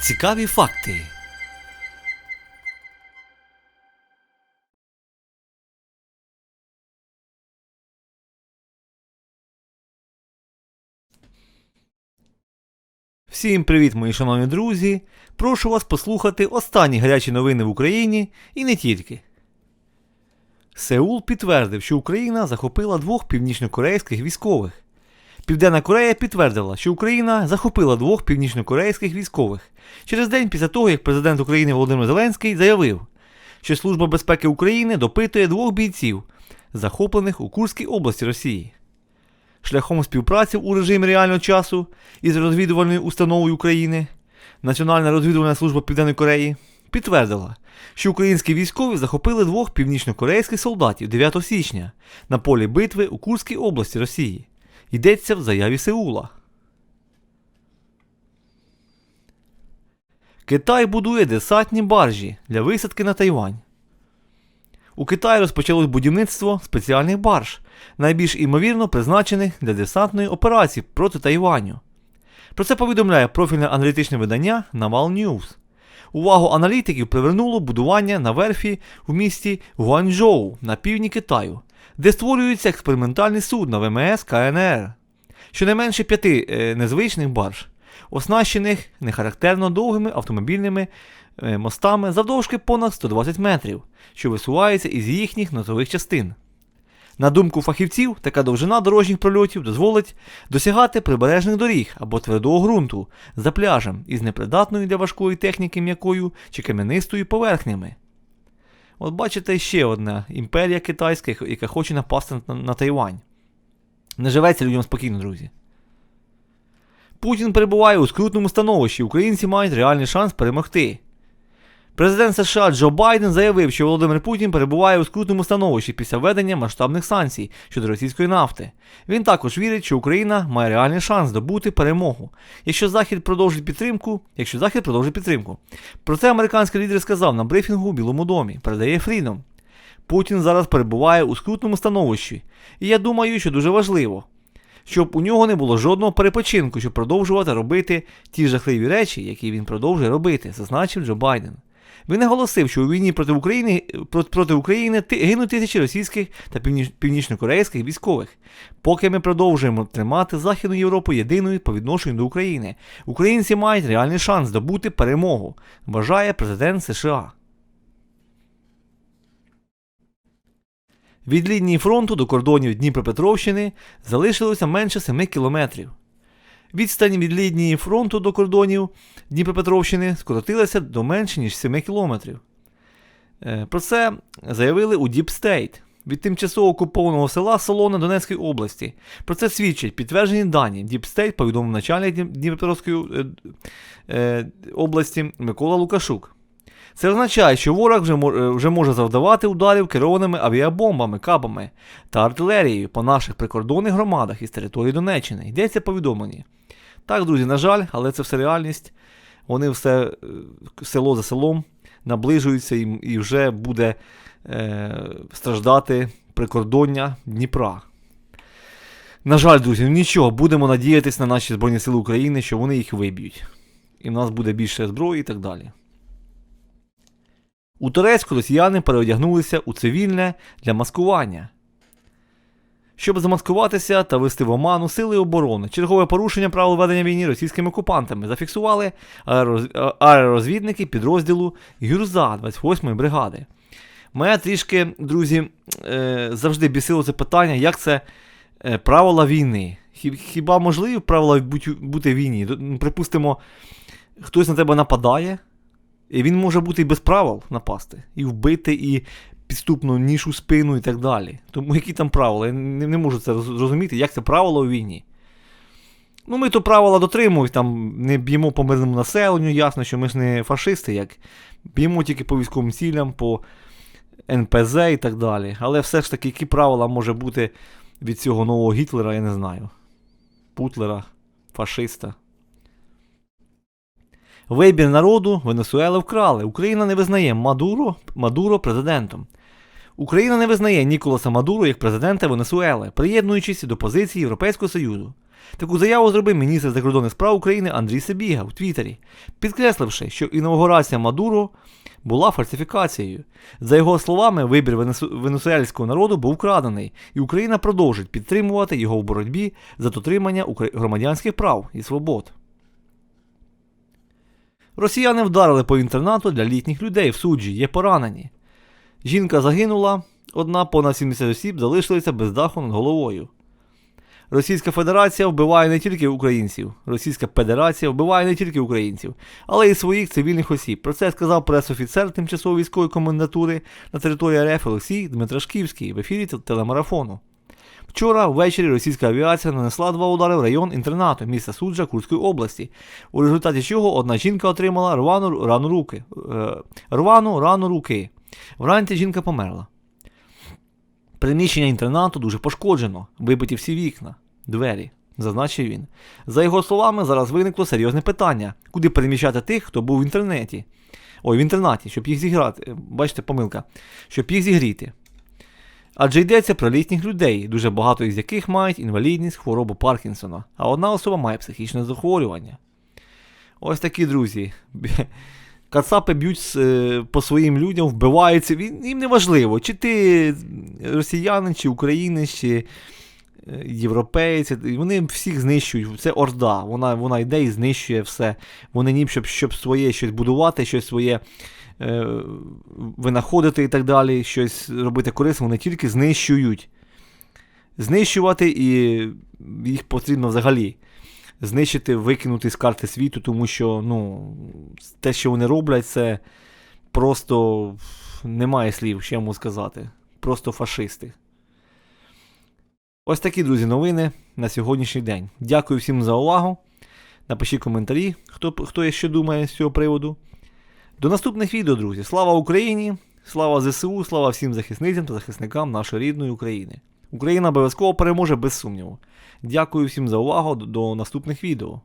Цікаві факти. Всім привіт, мої шановні друзі! Прошу вас послухати останні гарячі новини в Україні і не тільки. Сеул підтвердив, що Україна захопила двох північнокорейських військових. Південна Корея підтвердила, що Україна захопила двох північнокорейських військових через день після того, як президент України Володимир Зеленський заявив, що Служба безпеки України допитує двох бійців, захоплених у Курській області Росії. Шляхом співпраці у режимі реального часу із розвідувальною установою України Національна розвідувальна служба Південної Кореї підтвердила, що українські військові захопили двох північнокорейських солдатів 9 січня на полі битви у Курській області Росії. Йдеться в заяві Сеула. Китай будує десантні баржі для висадки на Тайвань. У Китаї розпочалось будівництво спеціальних барж, найбільш імовірно призначених для десантної операції проти Тайваню. Про це повідомляє профільне аналітичне видання Naval News. Увагу аналітиків привернуло будування на верфі в місті Гуанчжоу на півдні Китаю, де створюється експериментальний судно ВМС КНР. Щонайменше п'яти е, незвичних барж, оснащених нехарактерно довгими автомобільними е, мостами завдовжки понад 120 метрів, що висуваються із їхніх носових частин. На думку фахівців, така довжина дорожніх прольотів дозволить досягати прибережних доріг або твердого ґрунту за пляжем із непридатною для важкої техніки м'якою чи кам'янистою поверхнями. От бачите ще одна імперія китайська, яка хоче напасти на, на Тайвань. Не живеться людям спокійно, друзі. Путін перебуває у скрутному становищі. Українці мають реальний шанс перемогти. Президент США Джо Байден заявив, що Володимир Путін перебуває у скрутному становищі після введення масштабних санкцій щодо російської нафти. Він також вірить, що Україна має реальний шанс здобути перемогу, якщо Захід продовжить підтримку, якщо Захід продовжить підтримку. Про це американський лідер сказав на брифінгу у Білому домі. Передає Freedom. Путін зараз перебуває у скрутному становищі, і я думаю, що дуже важливо, щоб у нього не було жодного перепочинку, щоб продовжувати робити ті жахливі речі, які він продовжує робити, зазначив Джо Байден. Він наголосив, що у війні проти України проти, України гинуть тисячі російських та північнокорейських військових. Поки ми продовжуємо тримати Західну Європу єдиною по відношенню до України, українці мають реальний шанс здобути перемогу, вважає президент США. Від лінії фронту до кордонів Дніпропетровщини залишилося менше 7 кілометрів. Відстань від лінії фронту до кордонів Дніпропетровщини скоротилася до менше, ніж 7 кілометрів. Е, Про це заявили у State від тимчасово окупованого села Солона Донецької області. Про це свідчать підтверджені дані. State повідомив начальник Дніп- Дніпропетровської е, е, області Микола Лукашук. Це означає, що ворог вже, вже може завдавати ударів керованими авіабомбами, кабами та артилерією по наших прикордонних громадах із території Донеччини. Йдеться повідомлені. Так, друзі, на жаль, але це все реальність. Вони все е, село за селом наближуються і, і вже буде е, страждати прикордоння Дніпра. На жаль, друзі, ну нічого, будемо надіятися на наші Збройні Сили України, що вони їх виб'ють. І в нас буде більше зброї і так далі. У Турецьку росіяни переодягнулися у цивільне для маскування. Щоб замаскуватися та вести в оману сили оборони, чергове порушення правил ведення війни російськими окупантами зафіксували аеророзвідники підрозділу Гюрза 28-ї бригади. Мене трішки, друзі, е, завжди бісило це питання, як це е, правила війни. Хіба можливі правила бути, війні? Припустимо, хтось на тебе нападає, і він може бути і без правил напасти, і вбити, і підступну ніж у спину і так далі. Тому які там правила? Я не, не можу це роз- зрозуміти, як це правило у війні. Ну, ми то правила дотримуємось, там не б'ємо по мирному населенню, ясно, що ми ж не фашисти, як б'ємо тільки по військовим цілям, по НПЗ і так далі. Але все ж таки, які правила може бути від цього нового Гітлера, я не знаю. Путлера, фашиста. Вибір народу Венесуели вкрали. Україна не визнає Мадуро, Мадуро президентом. Україна не визнає Ніколаса Мадуро як президента Венесуели, приєднуючись до позиції Європейського Союзу. Таку заяву зробив міністр закордонних справ України Андрій Сабіга у Твіттері, підкресливши, що інаугурація Мадуро була фальсифікацією. За його словами, вибір венесуельського народу був вкрадений, і Україна продовжить підтримувати його в боротьбі за дотримання громадянських прав і свобод. Росіяни вдарили по інтернату для літніх людей в суджі, є поранені. Жінка загинула, одна понад 70 осіб залишилися без даху над головою. Російська Федерація вбиває не тільки українців. Російська Федерація вбиває не тільки українців, але й своїх цивільних осіб. Про це сказав пресофіцер тимчасової військової комендатури на території РФ Олексій Дмитрашківський в ефірі телемарафону. Вчора ввечері російська авіація нанесла два удари в район інтернату міста Суджа Курської області, у результаті чого одна жінка отримала рвану рану руки. е, рвану рану руки. Вранці жінка померла. Приміщення інтернату дуже пошкоджено, вибиті всі вікна, двері, зазначив він. За його словами, зараз виникло серйозне питання, куди переміщати тих, хто був в інтернеті. Ой, в інтернаті, щоб їх зіграти. Е, Бачите, помилка, щоб їх зігріти. Адже йдеться про літніх людей, дуже багато із яких мають інвалідність, хворобу Паркінсона, а одна особа має психічне захворювання. Ось такі друзі. Кацапи б'ють е, по своїм людям, вбиваються. Їм не важливо, чи ти росіянин, чи українець, чи е, європейці. Вони всіх знищують. Це орда. Вона, вона йде і знищує все. Вони ні, щоб, щоб своє щось будувати, щось своє е, винаходити і так далі, щось робити корисне, вони тільки знищують. Знищувати і їх потрібно взагалі знищити, викинути з карти світу, тому що ну, те, що вони роблять, це просто немає слів, що йому сказати. Просто фашисти. Ось такі, друзі, новини на сьогоднішній день. Дякую всім за увагу. Напишіть коментарі, хто, хто що думає з цього приводу. До наступних відео, друзі. Слава Україні! Слава ЗСУ, слава всім захисницям та захисникам нашої рідної України. Україна обов'язково переможе без сумніву. Дякую всім за увагу. До- наступних відео.